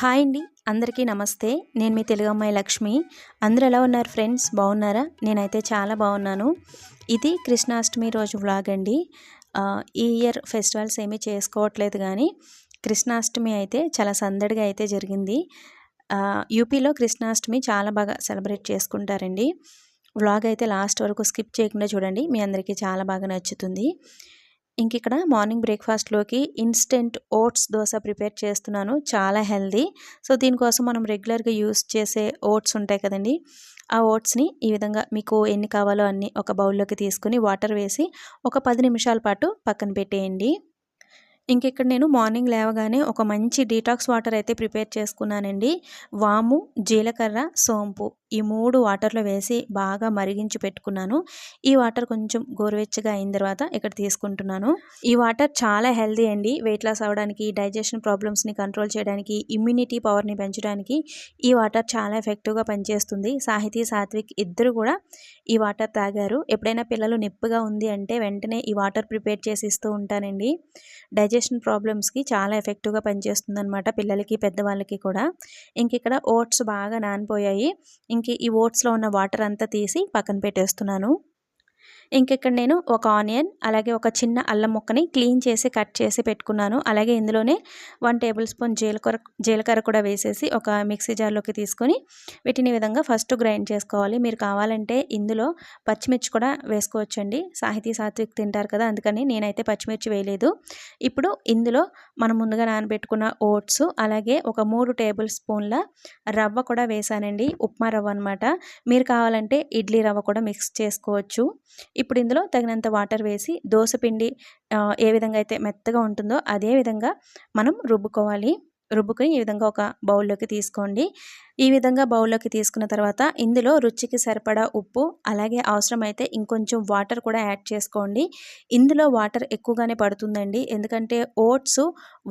Hi అండి. అందరికీ నమస్తే. నేను మీ తెలుగు అమ్మాయి లక్ష్మి. అందరు ఎలా ఉన్నారు ఫ్రెండ్స్? బాగున్నారా? నేనైతే చాలా బాగున్నాను. ఇది కృష్ణాష్టమి రోజు వ్లాగ్ అండి. ఈ ఇయర్ ఫెస్టివల్స్ ఏమీ చేసుకోవట్లేదు కానీ కృష్ణాష్టమి అయితే చాలా సందడిగా అయితే జరిగింది. యూపీలో కృష్ణాష్టమి చాలా బాగా సెలబ్రేట్ చేసుకుంటారండి. వ్లాగ్ అయితే లాస్ట్ వరకు స్కిప్ చేయకుండా చూడండి. మీ అందరికీ చాలా బాగా నచ్చుతుంది. ఇంక ఇక్కడ మార్నింగ్ బ్రేక్ఫాస్ట్లోకి ఇన్స్టెంట్ ఓట్స్ దోశ ప్రిపేర్ చేస్తున్నాను. చాలా హెల్దీ. సో దీనికోసం మనం రెగ్యులర్గా యూస్ చేసే ఓట్స్ ఉంటాయి కదండి. ఆ ఓట్స్ని ఈ విధంగా మీకు ఎన్ని కావాలో అన్ని ఒక బౌల్లోకి తీసుకుని వాటర్ వేసి ఒక పది నిమిషాల పాటు పక్కన పెట్టేయండి. ఇంకెక్కడ నేను మార్నింగ్ లేవగానే ఒక మంచి డీటాక్స్ వాటర్ అయితే ప్రిపేర్ చేసుకున్నానండి. వాము జీలకర్ర సోంపు ఈ మూడు వాటర్లో వేసి బాగా మరిగించి పెట్టుకున్నాను. ఈ వాటర్ కొంచెం గోరువెచ్చగా అయిన తర్వాత ఇక్కడ తీసుకుంటున్నాను. ఈ వాటర్ చాలా హెల్దీ అండి. వెయిట్ లాస్ అవ్వడానికి డైజెషన్ ప్రాబ్లమ్స్ని కంట్రోల్ చేయడానికి ఇమ్యూనిటీ పవర్ని పెంచడానికి ఈ వాటర్ చాలా ఎఫెక్టివ్గా పనిచేస్తుంది. సాహితీ సాత్విక్ ఇద్దరు కూడా ఈ వాటర్ తాగారు. ఎప్పుడైనా పిల్లలు నొప్పిగా ఉంది అంటే వెంటనే ఈ వాటర్ ప్రిపేర్ చేసి ఇస్తూ ఉంటానండి. డైజెషన్ ప్రాబ్లమ్స్కి చాలా ఎఫెక్టివ్గా పనిచేస్తుంది అనమాట పిల్లలకి పెద్దవాళ్ళకి కూడా. ఇంక ఇక్కడ ఓట్స్ బాగా నానిపోయాయి. ఇంక ఈ ఓట్స్లో ఉన్న వాటర్ అంతా తీసి పక్కన పెట్టేస్తున్నాను. ఇంకెక్కడ నేను ఒక ఆనియన్ అలాగే ఒక చిన్న అల్లం ముక్కని క్లీన్ చేసి కట్ చేసి పెట్టుకున్నాను. అలాగే ఇందులోనే వన్ టేబుల్ స్పూన్ జీలకర్ర జీలకర్ర కూడా వేసేసి ఒక మిక్సీ జార్లోకి తీసుకొని వీటిని విధంగా ఫస్ట్ గ్రైండ్ చేసుకోవాలి. మీరు కావాలంటే ఇందులో పచ్చిమిర్చి కూడా వేసుకోవచ్చండి. సాహితీ సాత్విక్ తింటారు కదా అందుకని నేనైతే పచ్చిమిర్చి వేయలేదు. ఇప్పుడు ఇందులో మనం ముందుగా నానబెట్టుకున్న ఓట్స్ అలాగే ఒక మూడు టేబుల్ స్పూన్ల రవ్వ కూడా వేసానండి. ఉప్మా రవ్వ అనమాట మీరు కావాలంటే ఇడ్లీ రవ్వ కూడా మిక్స్ చేసుకోవచ్చు. ఇప్పుడు ఇందులో తగినంత వాటర్ వేసి దోశపిండి ఏ విధంగా అయితే మెత్తగా ఉంటుందో అదే విధంగా మనం రుబ్బుకోవాలి. రుబ్బుకొని ఈ విధంగా ఒక బౌల్లోకి తీసుకోండి. ఈ విధంగా బౌల్లోకి తీసుకున్న తర్వాత ఇందులో రుచికి సరిపడా ఉప్పు అలాగే అవసరమైతే ఇంకొంచెం వాటర్ కూడా యాడ్ చేసుకోండి. ఇందులో వాటర్ ఎక్కువగానే పడుతుందండి. ఎందుకంటే ఓట్స్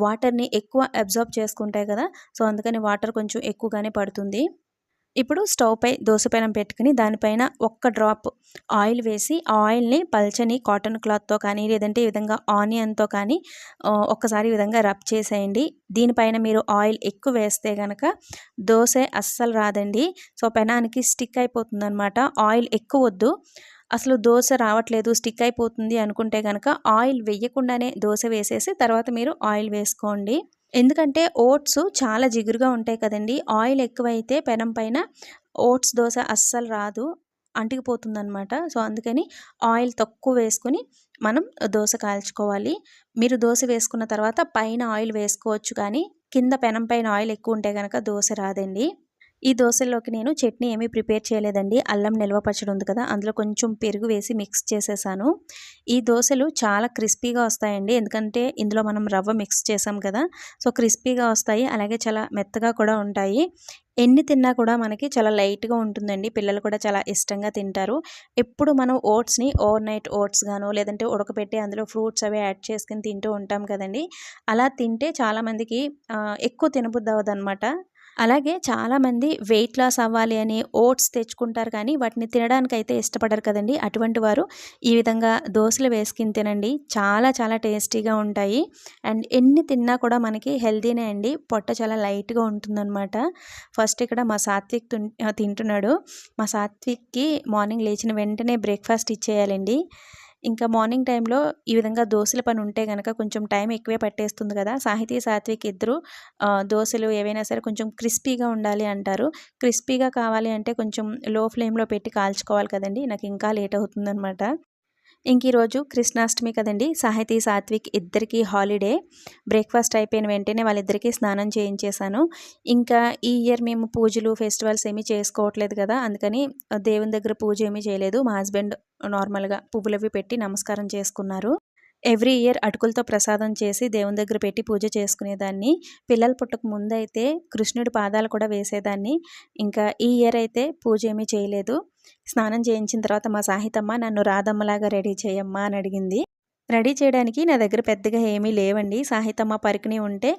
వాటర్ని ఎక్కువ అబ్జర్వ్ చేసుకుంటాయి కదా సో అందుకని వాటర్ కొంచెం ఎక్కువగానే పడుతుంది. ఇప్పుడు స్టవ్ పై దోసపెనం పెట్టుకుని దానిపైన ఒక్క డ్రాప్ ఆయిల్ వేసి ఆయిల్ని పల్చని కాటన్ క్లాత్తో కానీ లేదంటే ఈ విధంగా ఆనియన్తో కానీ ఒక్కసారి ఈ విధంగా రబ్ చేసేయండి. దీనిపైన మీరు ఆయిల్ ఎక్కువ వేస్తే కనుక దోశ అస్సలు రాదండి. సో పెనానికి స్టిక్ అయిపోతుందనమాట ఆయిల్ ఎక్కువ వద్దు. అసలు దోశ రావట్లేదు స్టిక్ అయిపోతుంది అనుకుంటే కనుక ఆయిల్ వేయకుండానే దోశ వేసేసి తర్వాత మీరు ఆయిల్ వేసుకోండి. ఎందుకంటే ఓట్స్ చాలా జిగురుగా ఉంటాయి కదండి. ఆయిల్ ఎక్కువైతే పెనం పైన ఓట్స్ దోశ అస్సలు రాదు అంటికిపోతుందనమాట సో అందుకని ఆయిల్ తక్కువ వేసుకుని మనం దోశ కాల్చుకోవాలి. మీరు దోశ వేసుకున్న తర్వాత పైన ఆయిల్ వేసుకోవచ్చు కానీ కింద పెనం పైన ఆయిల్ ఎక్కువ ఉంటే కనుక దోశ రాదండి. ఈ దోశల్లోకి నేను చట్నీ ఏమీ ప్రిపేర్ చేయలేదండి. అల్లం నిల్వ పచ్చడి ఉంది కదా అందులో కొంచెం పెరుగు వేసి మిక్స్ చేసేసాను. ఈ దోశలు చాలా క్రిస్పీగా వస్తాయండి. ఎందుకంటే ఇందులో మనం రవ్వ మిక్స్ చేసాం కదా సో క్రిస్పీగా వస్తాయి. అలాగే చాలా మెత్తగా కూడా ఉంటాయి. ఎన్ని తిన్నా కూడా మనకి చాలా లైట్గా ఉంటుందండి. పిల్లలు కూడా చాలా ఇష్టంగా తింటారు. ఎప్పుడు మనం ఓట్స్ని ఓవర్ నైట్ ఓట్స్ గాను లేదంటే ఉడకపెట్టి అందులో ఫ్రూట్స్ అవి యాడ్ చేసుకుని తింటూ ఉంటాం కదండి. అలా తింటే చాలామందికి ఎక్కువ తినబుద్ది అవ్వదు అలాగే చాలామంది వెయిట్ లాస్ అవ్వాలి అని ఓట్స్ తెచ్చుకుంటారు కానీ వాటిని తినడానికి అయితే ఇష్టపడరు కదండి. అటువంటి వారు ఈ విధంగా దోశలు వేసుకుని తినండి. చాలా చాలా టేస్టీగా ఉంటాయి. అండ్ ఎన్ని తిన్నా కూడా మనకి హెల్తీనే అండి. పొట్ట చాలా లైట్గా ఉంటుందన్నమాట. ఫస్ట్ ఇక్కడ మా సాత్విక్ తింటున్నాడు. మా సాత్విక్కి మార్నింగ్ లేచిన వెంటనే బ్రేక్ఫాస్ట్ ఇచ్చేయాలండి. ఇంకా మార్నింగ్ టైంలో ఈ విధంగా దోశల పని ఉంటే కనుక కొంచెం టైం ఎక్కువే పట్టేస్తుంది కదా. సాహితీ సాత్విక్ ఇద్దరు దోశలు ఏవైనా సరే కొంచెం క్రిస్పీగా ఉండాలి అంటారు. క్రిస్పీగా కావాలి అంటే కొంచెం లో ఫ్లేమ్లో పెట్టి కాల్చుకోవాలి కదండి. నాకు ఇంకా లేట్ అవుతుందనమాట ఇంక ఈరోజు కృష్ణాష్టమి కదండి. సాహితీ సాత్విక్ ఇద్దరికీ హాలిడే బ్రేక్ఫాస్ట్ అయిపోయిన వెంటనే వాళ్ళిద్దరికీ స్నానం చేయించేశాను. ఇంకా ఈ ఇయర్ మేము పూజలు ఫెస్టివల్స్ ఏమీ చేసుకోవట్లేదు కదా. అందుకని దేవుని దగ్గర పూజ ఏమీ చేయలేదు. మా హస్బెండ్ నార్మల్గా పువ్వులవి పెట్టి నమస్కారం చేసుకున్నారు. ఎవ్రీ ఇయర్ అటుకులతో ప్రసాదం చేసి దేవుని దగ్గర పెట్టి పూజ చేసుకునేదాన్ని. పిల్లలు పుట్టక ముందైతే కృష్ణుడి పాదాలు కూడా వేసేదాన్ని. ఇంకా ఈ ఇయర్ అయితే పూజ ఏమీ చేయలేదు. స్నానం చేయించిన తర్వాత మా సాహితమ్మ నన్ను రాధమ్మలాగా రెడీ చేయమ్మా అని అడిగింది. రెడీ చేయడానికి నా దగ్గర పెద్దగా ఏమీ లేవండి. సాహితమ్మ పరికిణి ఉంటే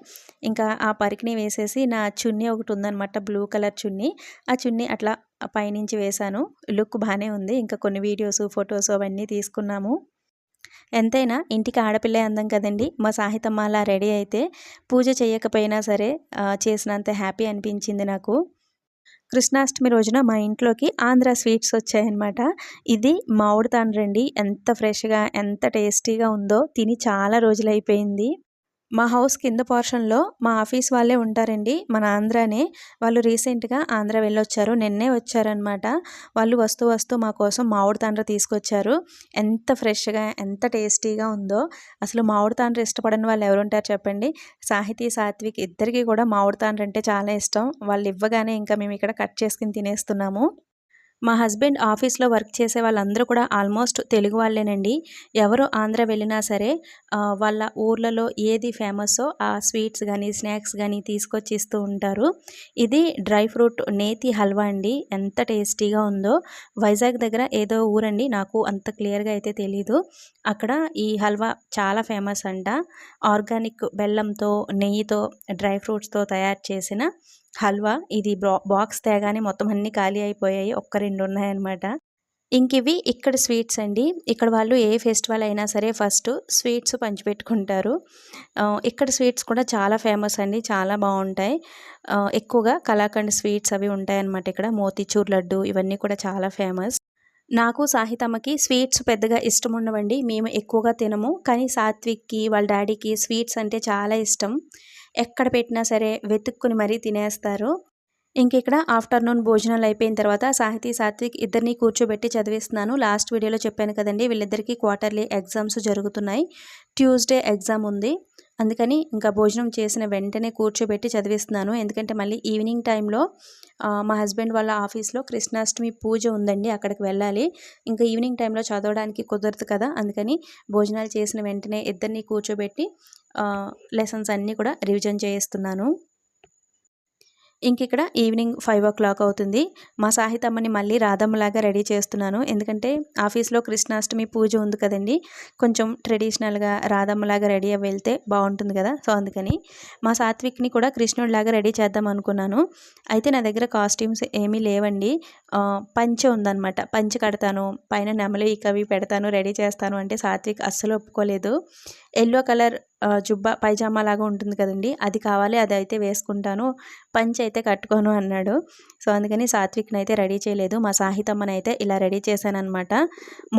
ఇంకా ఆ పరికిణి వేసేసి నా చున్నీ ఒకటి ఉందన్నమాట బ్లూ కలర్ చున్నీ. ఆ చున్నీ అట్లా పైనుంచి వేశాను. లుక్ బాగానే ఉంది. ఇంకా కొన్ని వీడియోస్ ఫొటోస్ అవన్నీ తీసుకున్నాము. ఎంతైనా ఇంటికి ఆడపిల్లే అందం కదండి. మా సాహితమ్మ అలా రెడీ అయితే పూజ చేయకపోయినా సరే చేసినంత హ్యాపీ అనిపించింది నాకు. కృష్ణాష్టమి రోజున మా ఇంట్లోకి ఆంధ్ర స్వీట్స్ వచ్చాయన్నమాట. ఇది మామిడి తాండ్రండి. ఎంత ఫ్రెష్గా ఎంత టేస్టీగా ఉందో తిని చాలా రోజులైపోయింది. మా హౌస్ కింద పోర్షన్లో మా ఆఫీస్ వాళ్ళే ఉంటారండి. మన ఆంధ్రానే. వాళ్ళు రీసెంట్గా ఆంధ్ర వెళ్ళొచ్చారు. నిన్నే వచ్చారనమాట వాళ్ళు వస్తూ వస్తూ మా కోసం మామిడి తాండ్ర తీసుకొచ్చారు. ఎంత ఫ్రెష్గా ఎంత టేస్టీగా ఉందో. అసలు మామిడి తాండ్ర ఇష్టపడని వాళ్ళు ఎవరుంటారు చెప్పండి. సాహితీ సాత్విక్ ఇద్దరికి కూడా మామిడి తాండ్ర అంటే చాలా ఇష్టం. వాళ్ళు ఇవ్వగానే ఇంకా మేము ఇక్కడ కట్ చేసుకుని తినేస్తున్నాము. మా హస్బెండ్ ఆఫీస్లో వర్క్ చేసే వాళ్ళందరూ కూడా ఆల్మోస్ట్ తెలుగు వాళ్ళేనండి. ఎవరు ఆంధ్ర వెళ్ళినా సరే వాళ్ళ ఊర్లలో ఏది ఫేమస్సో ఆ స్వీట్స్ కానీ స్నాక్స్ కానీ తీసుకొచ్చి ఇస్తూ ఉంటారు. ఇది డ్రై ఫ్రూట్ నేతి హల్వా అండి. ఎంత టేస్టీగా ఉందో. వైజాగ్ దగ్గర ఏదో ఊరండి. నాకు అంత క్లియర్గా అయితే తెలీదు. అక్కడ ఈ హల్వా చాలా ఫేమస్ అంట. ఆర్గానిక్ బెల్లంతో నెయ్యితో డ్రై ఫ్రూట్స్తో తయారు చేసిన హల్వా. ఇది బాక్స్ తేగానే మొత్తం అన్నీ ఖాళీ అయిపోయాయి. ఒక్క రెండు ఉన్నాయన్నమాట. ఇంక ఇవి ఇక్కడ స్వీట్స్ అండి. ఇక్కడ వాళ్ళు ఏ ఫెస్టివల్ అయినా సరే ఫస్ట్ స్వీట్స్ పంచిపెట్టుకుంటారు. ఇక్కడ స్వీట్స్ కూడా చాలా ఫేమస్ అండి. చాలా బాగుంటాయి. ఎక్కువగా కలాకండ్ స్వీట్స్ అవి ఉంటాయి అన్నమాట ఇక్కడ. మోతీచూర్ లడ్డు ఇవన్నీ కూడా చాలా ఫేమస్. నాకు సాహితమ్మకి స్వీట్స్ పెద్దగా ఇష్టం ఉండవండి. మేము ఎక్కువగా తినము. కానీ సాత్విక్కి వాళ్ళ డాడీకి స్వీట్స్ అంటే చాలా ఇష్టం. ఎక్కడ పెట్టినా సరే వెతుక్కుని మరీ తినేస్తారు. ఇంక ఇక్కడ ఆఫ్టర్నూన్ భోజనాలు అయిపోయిన తర్వాత సాహితీ సాత్విక్ ఇద్దరిని కూర్చోబెట్టి చదివిస్తున్నాను. లాస్ట్ వీడియోలో చెప్పాను కదండి వీళ్ళిద్దరికీ క్వార్టర్లీ ఎగ్జామ్స్ జరుగుతున్నాయి. ట్యూస్డే ఎగ్జామ్ ఉంది. అందుకని ఇంకా భోజనం చేసిన వెంటనే కూర్చోబెట్టి చదివిస్తున్నాను. ఎందుకంటే మళ్ళీ ఈవినింగ్ టైంలో మా హస్బెండ్ వాళ్ళ ఆఫీస్లో కృష్ణాష్టమి పూజ ఉందండి అక్కడికి వెళ్ళాలి. ఇంకా ఈవినింగ్ టైంలో చదవడానికి కుదరదు కదా అందుకని భోజనాలు చేసిన వెంటనే ఇద్దరిని కూర్చోబెట్టి లెసన్స్ అన్నీ కూడా రివిజన్ చేయిస్తున్నాను ఇంక ఇక్కడ ఈవినింగ్ ఫైవ్ ఓ క్లాక్ అవుతుంది. మా సాహితమ్మని మళ్ళీ రాధమ్మలాగా రెడీ చేస్తున్నాను. ఎందుకంటే ఆఫీస్లో కృష్ణాష్టమి పూజ ఉంది కదండి. కొంచెం ట్రెడిషనల్గా రాధమ్మలాగా రెడీ అయ్యి వెళ్తే బాగుంటుంది కదా. సో అందుకని మా సాత్విక్ని కూడా కృష్ణుడిలాగా రెడీ చేద్దాం అనుకున్నాను. అయితే నా దగ్గర కాస్ట్యూమ్స్ ఏమీ లేవండి. పంచ ఉందన్నమాట. పంచె కడతాను. పైన నెమలి ఇకవి పెడతాను రెడీ చేస్తాను అంటే సాత్విక్ అస్సలు ఒప్పుకోలేదు. ఎల్లో కలర్ జుబ్బా పైజామా లాగా ఉంటుంది కదండి. అది కావాలి అది అయితే వేసుకుంటాను. పంచ్ అయితే కట్టుకోను అన్నాడు. సో అందుకని సాత్విక్ని అయితే రెడీ చేయలేదు. మా సాహితమ్మని అయితే ఇలా రెడీ చేశాను అనమాట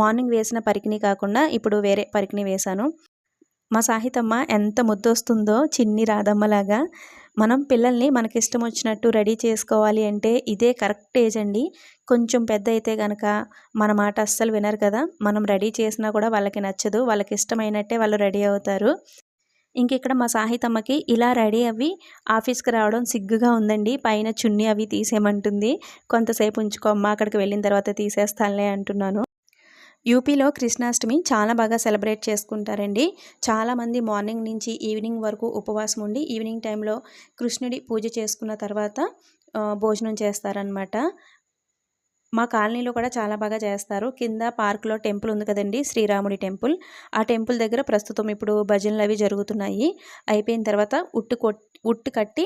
మార్నింగ్ వేసిన పరికిని కాకుండా ఇప్పుడు వేరే పరికిని వేశాను. మా సాహితమ్మ ఎంత ముద్దొస్తుందో చిన్ని రాధమ్మలాగా మనం పిల్లల్ని మనకి ఇష్టం వచ్చినట్టు రెడీ చేసుకోవాలి అంటే ఇదే కరెక్ట్ ఏజ్ అండి. కొంచెం పెద్ద అయితే కనుక మన మాట అస్సలు వినరు కదా. మనం రెడీ చేసినా కూడా వాళ్ళకి నచ్చదు. వాళ్ళకి ఇష్టమైనట్టే వాళ్ళు రెడీ అవుతారు. ఇంక ఇక్కడ మా సాహితమ్మకి ఇలా రెడీ అవి ఆఫీస్కి రావడం సిగ్గుగా ఉందండి. పైన చున్నీ అవి తీసేయమంటుంది. కొంతసేపు ఉంచుకోమ్మా అక్కడికి వెళ్ళిన తర్వాత తీసేస్తానులే అంటున్నాను. యూపీలో కృష్ణాష్టమి చాలా బాగా సెలబ్రేట్ చేసుకుంటారండి. చాలామంది మార్నింగ్ నుంచి ఈవినింగ్ వరకు ఉపవాసం ఉండి ఈవినింగ్ టైంలో కృష్ణుడి పూజ చేసుకున్న తర్వాత భోజనం చేస్తారనమాట మా కాలనీలో కూడా చాలా బాగా చేస్తారు. కింద పార్క్లో టెంపుల్ ఉంది కదండి శ్రీరాముడి టెంపుల్. ఆ టెంపుల్ దగ్గర ప్రస్తుతం ఇప్పుడు భజనలు అవి జరుగుతున్నాయి. అయిపోయిన తర్వాత ఉట్టు కొట్ ఉట్టు కట్టి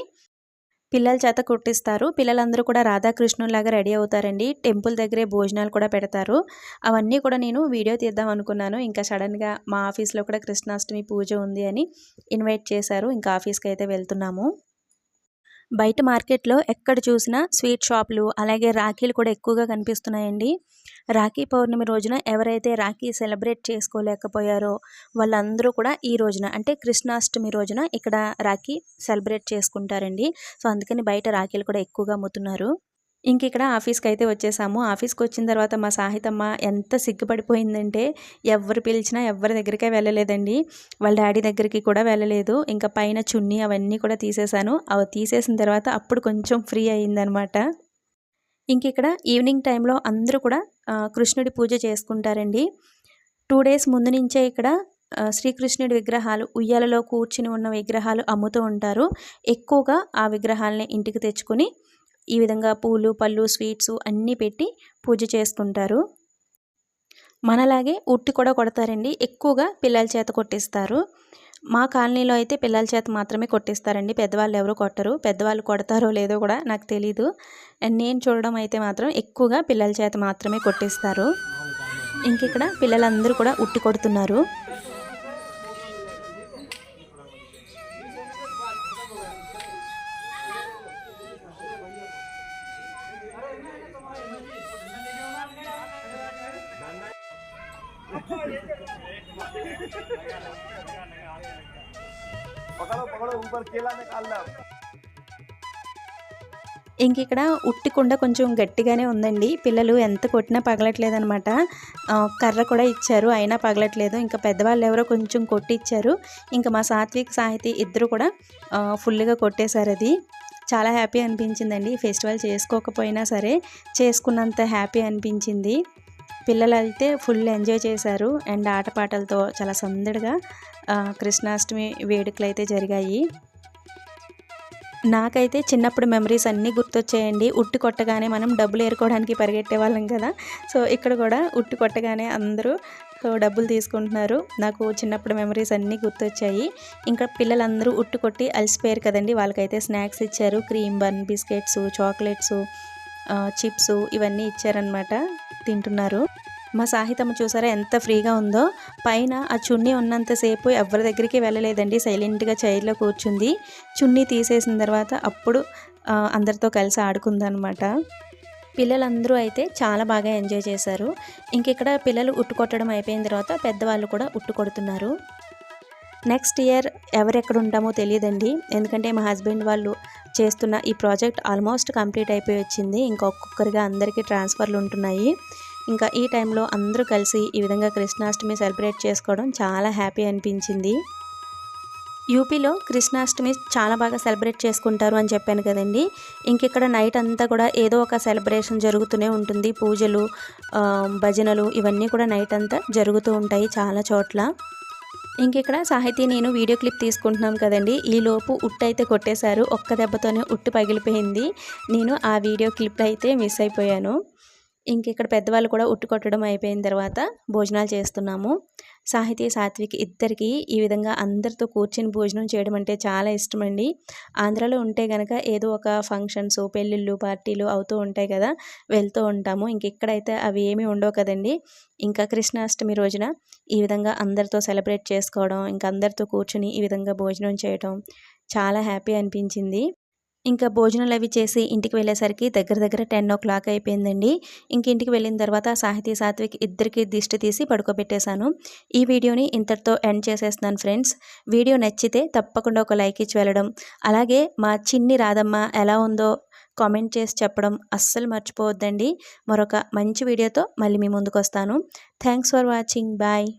పిల్లల చేత కుట్టిస్తారు. పిల్లలందరూ కూడా రాధాకృష్ణులాగా రెడీ అవుతారండి. టెంపుల్ దగ్గరే భోజనాలు కూడా పెడతారు. అవన్నీ కూడా నేను వీడియో తీద్దాం అనుకున్నాను. ఇంకా సడన్గా మా ఆఫీస్లో కూడా కృష్ణాష్టమి పూజ ఉంది అని ఇన్వైట్ చేశారు. ఇంకా ఆఫీస్కి అయితే వెళ్తున్నాము. బయట మార్కెట్లో ఎక్కడ చూసినా స్వీట్ షాపులు అలాగే రాఖీలు కూడా ఎక్కువగా కనిపిస్తున్నాయండి. రాఖీ పౌర్ణమి రోజున ఎవరైతే రాఖీ సెలబ్రేట్ చేసుకోలేకపోయారో వాళ్ళందరూ కూడా ఈ రోజున అంటే కృష్ణాష్టమి రోజున ఇక్కడ రాఖీ సెలబ్రేట్ చేసుకుంటారండి. సో అందుకని బయట రాఖీలు కూడా ఎక్కువగా అమ్ముతున్నారు. ఇంక ఇక్కడ ఆఫీస్కి అయితే వచ్చేసాము. ఆఫీస్కి వచ్చిన తర్వాత మా సాహితమ్మ ఎంత సిగ్గుపడిపోయిందంటే ఎవరు పిలిచినా ఎవరి దగ్గరికే వెళ్ళలేదండి. వాళ్ళ డాడీ దగ్గరికి కూడా వెళ్ళలేదు. ఇంకా పైన చున్నీ అవన్నీ కూడా తీసేశాను అవి తీసేసిన తర్వాత అప్పుడు కొంచెం ఫ్రీ అయ్యిందనమాట. ఇంక ఇక్కడ ఈవినింగ్ టైంలో అందరూ కూడా కృష్ణుడి పూజ చేసుకుంటారండి. టూ డేస్ ముందు నుంచే ఇక్కడ శ్రీకృష్ణుడి విగ్రహాలు ఉయ్యాలలో కూర్చుని ఉన్న విగ్రహాలు అమ్ముతూ ఉంటారు. ఎక్కువగా ఆ విగ్రహాలని ఇంటికి తెచ్చుకొని ఈ విధంగా పూలు పళ్ళు స్వీట్స్ అన్నీ పెట్టి పూజ చేసుకుంటారు. మనలాగే ఉట్టి కూడా కొడతారండి. ఎక్కువగా పిల్లల చేత కొట్టిస్తారు. మా కాలనీలో అయితే పిల్లల చేత మాత్రమే కొట్టిస్తారండి. పెద్దవాళ్ళు ఎవరు కొట్టరు. పెద్దవాళ్ళు కొడతారో లేదో కూడా నాకు తెలీదు. నేను చూడడం అయితే మాత్రం ఎక్కువగా పిల్లల చేత మాత్రమే కొట్టిస్తారు. ఇంక ఇక్కడ పిల్లలందరూ కూడా ఉట్టి కొడుతున్నారు. पकड़ो पकड़ो ऊपर केला निकालना ఇంక ఇక్కడ ఉట్టి కుండ కొంచెం గట్టిగానే ఉందండి పిల్లలు ఎంత కొట్టినా పగలట్లేదు అనమాట కర్ర కూడా ఇచ్చారు అయినా పగలట్లేదు ఇంకా పెద్దవాళ్ళు ఎవరో కొంచెం కొట్టి ఇచ్చారు ఇంకా మా సాత్విక్ సాహితీ ఇద్దరు కూడా ఆ, ఫుల్గా కొట్టేశారు అది చాలా హ్యాపీ అనిపించిందండి ఈ ఫెస్టివల్ చేసుకోకపోయినా సరే చేసుకున్నంత హ్యాపీ అనిపించింది పిల్లలు అయితే ఫుల్ ఎంజాయ్ చేశారు. అండ్ ఆటపాటలతో చాలా సందడిగా కృష్ణాష్టమి వేడుకలు అయితే జరిగాయి. నాకైతే చిన్నప్పుడు మెమరీస్ అన్నీ గుర్తొచ్చాయండి. ఉట్టి కొట్టగానే మనం డబ్బులు ఏరుకోవడానికి పరిగెట్టే వాళ్ళం కదా. సో ఇక్కడ కూడా ఉట్టి కొట్టగానే అందరూ డబ్బులు తీసుకుంటున్నారు. నాకు చిన్నప్పుడు మెమరీస్ అన్నీ గుర్తొచ్చాయి. ఇంకా పిల్లలందరూ ఉట్టు కొట్టి అలసిపోయారు కదండి. వాళ్ళకైతే స్నాక్స్ ఇచ్చారు. Cream bun biscuits chocolates chips ఇవన్నీ ఇచ్చారనమాట తింటున్నారు. మా సాహితమ్మ చూసారా ఎంత ఫ్రీగా ఉందో. పైన ఆ చున్నీ ఉన్నంతసేపు ఎవరి దగ్గరికి వెళ్ళలేదండి. సైలెంట్గా చైర్లో కూర్చుంది. చున్నీ తీసేసిన తర్వాత అప్పుడు అందరితో కలిసి ఆడుకుందనమాట పిల్లలందరూ అయితే చాలా బాగా ఎంజాయ్ చేశారు. ఇంక ఇక్కడ పిల్లలు ఉట్టు కొట్టడం అయిపోయిన తర్వాత పెద్దవాళ్ళు కూడా ఉట్టు కొడుతున్నారు. నెక్స్ట్ ఇయర్ ఎవరెక్కడ ఉంటామో తెలియదండి. ఎందుకంటే మా హస్బెండ్ వాళ్ళు చేస్తున్న ఈ ప్రాజెక్ట్ ఆల్మోస్ట్ కంప్లీట్ అయిపోయి వచ్చింది. ఇంకా ఒక్కొక్కరిగా అందరికీ ట్రాన్స్ఫర్లు ఉంటున్నాయి. ఇంకా ఈ టైంలో అందరూ కలిసి ఈ విధంగా కృష్ణాష్టమి సెలబ్రేట్ చేసుకోవడం చాలా హ్యాపీ అనిపించింది. యూపీలో కృష్ణాష్టమి చాలా బాగా సెలబ్రేట్ చేసుకుంటారు అని చెప్పాను కదండి. ఇంకిక్కడ నైట్ అంతా కూడా ఏదో ఒక సెలబ్రేషన్ జరుగుతూనే ఉంటుంది. పూజలు భజనలు ఇవన్నీ కూడా నైట్ అంతా జరుగుతూ ఉంటాయి చాలా చోట్ల. ఇంక ఇక్కడ సాహితీ నేను వీడియో క్లిప్ తీసుకుంటున్నాం కదండి. ఈ లోపు ఉట్టు అయితే కొట్టేశారు. ఒక్క దెబ్బతోనే ఉట్టు పగిలిపోయింది. నేను ఆ వీడియో క్లిప్ అయితే మిస్ అయిపోయాను. ఇంక ఇక్కడ పెద్దవాళ్ళు కూడా ఉట్టుకొట్టడం అయిపోయిన తర్వాత భోజనాలు చేస్తున్నాము. సాహితీ సాత్విక్ ఇద్దరికి ఈ విధంగా అందరితో కూర్చొని భోజనం చేయడం అంటే చాలా ఇష్టమండి. ఆంధ్రాలో ఉంటే కనుక ఏదో ఒక ఫంక్షన్స్ పెళ్ళిళ్ళు పార్టీలు అవుతూ ఉంటాయి కదా వెళ్తూ ఉంటాము. ఇంక ఇక్కడైతే అవి ఏమీ ఉండవు కదండి. ఇంకా కృష్ణాష్టమి రోజున ఈ విధంగా అందరితో సెలబ్రేట్ చేసుకోవడం ఇంకా అందరితో కూర్చుని ఈ విధంగా భోజనం చేయడం చాలా హ్యాపీ అనిపించింది. ఇంకా భోజనాలు అవి చేసి ఇంటికి వెళ్ళేసరికి దగ్గర దగ్గర టెన్ ఓ క్లాక్ అయిపోయిందండి. ఇంక ఇంటికి వెళ్ళిన తర్వాత సాహితీ సాత్విక్ ఇద్దరికి దిష్టి తీసి పడుకోబెట్టేశాను. ఈ వీడియోని ఇంతటితో ఎండ్ చేసేస్తున్నాను ఫ్రెండ్స్. వీడియో నచ్చితే తప్పకుండా ఒక లైక్ ఇచ్చి వెళ్ళడం. అలాగే మా చిన్ని రాధమ్మ ఎలా ఉందో కామెంట్ చేసి చెప్పడం అస్సలు మర్చిపోవద్దండి. మరొక మంచి వీడియోతో మళ్ళీ మీ ముందుకు వస్తాను థ్యాంక్స్ ఫర్ వాచింగ్. బాయ్.